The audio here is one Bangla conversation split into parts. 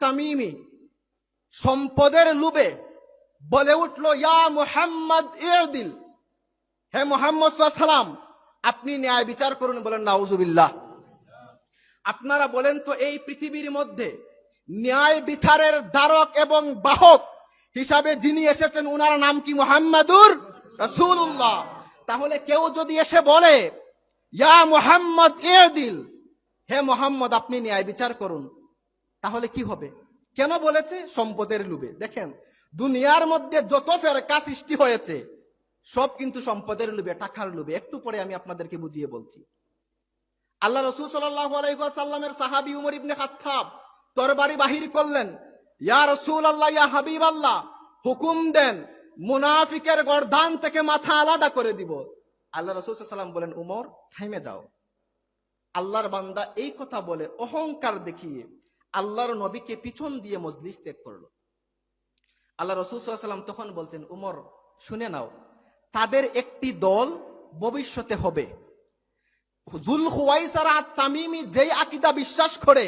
তামিমি, সম্পদের লুবে বলে উঠল, ইয়া মুহাম্মদ, ইরদিল। হে মোহাম্মদ সাল্লাম আপনি ন্যায় বিচার করুন বলেন, নাউজুবিল্লাহ। আপনারা বলেন তো, এই পৃথিবীর মধ্যে ন্যায় বিচারের দ্বারক এবং বাহক হিসাবে যিনি এসেছেন, উনার নাম কি মোহাম্মদুর রসুল্লাহ তাহলে কেউ যদি এসে বলে, ইয়া মোহাম্মদ, ইরদিল, হে মোহাম্মদ, আপনি ন্যায় বিচার করুন। তাহলে কি হবে? কেন বলেছে? সম্পদের লুবে দেখেন, দুনিয়ার মধ্যে যত ফেরকা সৃষ্টি হয়েছে, সব কিন্তু সম্পদের লুবে টাকার লুবে একটু পরে আমি আপনাদেরকে বুঝিয়ে বলছি। আল্লাহ রসুল আলাইসাল্লামের সাহাবি উমর ইবনে খাত্তাব তরবারি বাহির করলেন, ইয়া রসুল আল্লাহ ইয়া হাবিব আল্লাহ হুকুম দেন, মুনাফিকের গর্দান থেকে মাথা আলাদা করে দিব। আল্লাহ রসুল সাল্লাম বলেন, উমর থাইমে যাও। আল্লাহর বান্দা এই কথা বলে, অহংকার দেখিয়ে আল্লাহর নবীকে পিছন দিয়ে মজলিস ত্যাগ করল। আল্লাহ রসুল সাল্লাম তখন বলছেন, উমর, শুনে নাও, তাদের একটি দল ভবিষ্যতে হবে। জুল হুয়াইসারা তামিমি যেই আকিদা বিশ্বাস করে,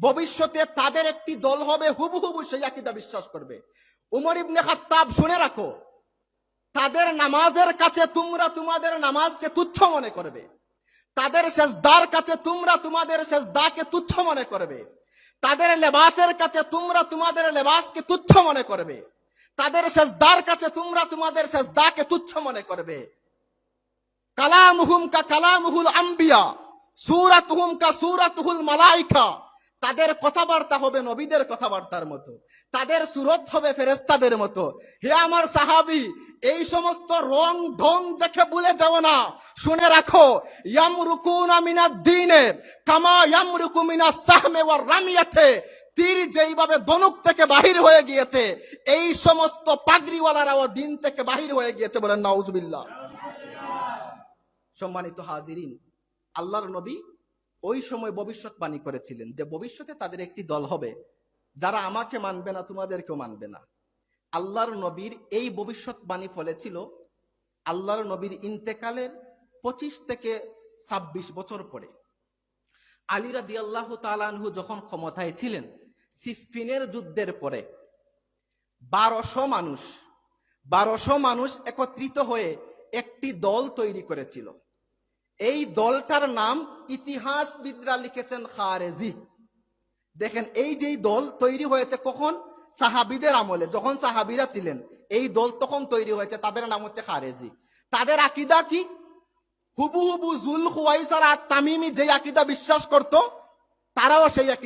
ভবিষ্যতে তাদের একটি দল হবে হুবু হুবু সেই আকিদা বিশ্বাস করবে। উমর ইবনে খাত্তাব, শুনে রাখো, তাদের নামাজের কাছে তোমরা তোমাদের নামাজকে তুচ্ছ মনে করবে। তাদের সেজদার কাছে তোমরা তোমাদের সেজদাকে তুচ্ছ মনে করবে। তাদের লেবাসের কাছে তোমরা তোমাদের লেবাসকে তুচ্ছ মনে করবে। তাদের সেজদার কাছে তোমরা তোমাদের সেজদাকে তুচ্ছ মনে করবে। কালামহুম কা কালামহুল আম্বিয়া, সুরাতুহুম কা সুরাতুহুল মালাইকা। তাদের কথাবার্তা হবে নবীদের কথাবার্তার মতো। তাদের সুরত হবে ফেরেস্তাদের মতো। হে আমার সাহাবি, এই সমস্ত রং ঢং দেখে ভুলে যাও না। শুনে রাখো, ইয়ামরুকুনা মিনাদ দিনে কামা সাহমে রামিয়াতে তীর যেইভাবে ধনুক থেকে বাহির হয়ে গিয়েছে, এই সমস্ত পাগড়িওয়ালারাও দিন থেকে বাহির হয়ে গিয়েছে বলেন নাউজুবিল্লাহ। সম্মানিত হাজিরিন, আল্লাহর নবী ওই সময় ভবিষ্যৎবাণী করেছিলেন যে ভবিষ্যতে তাদের একটি দল হবে। যারা আমাকে মানবে না, তোমাদেরকেও মানবে না। আল্লাহর নবীর এই ভবিষ্যৎবাণী ফলে ছিল আল্লাহর নবীর ইন্তেকালের পঁচিশ থেকে ছাব্বিশ বছর পরে। আলীরা দিয়াল্লাহ তালানহু যখন ক্ষমতায় ছিলেন সিফিনের যুদ্ধের পরে বারোশো মানুষ বারোশো মানুষ একত্রিত হয়ে একটি দল তৈরি করেছিল। এই দলটার নাম ইতিহাসবিদরা লিখেছেন খারেজি। দেখেন, এই যে দল তৈরি হয়েছে কখন? সাহাবিদের আমলে। যখন সাহাবিরা ছিলেন, এই দল তখন তৈরি হয়েছে, তাদের নাম হচ্ছে খারেজি। তাদের আকিদা কি? হুবু হুবু জুল খুয়াইসার আর তামিমি যে আকিদা বিশ্বাস করত, তারাও সেই আকিদা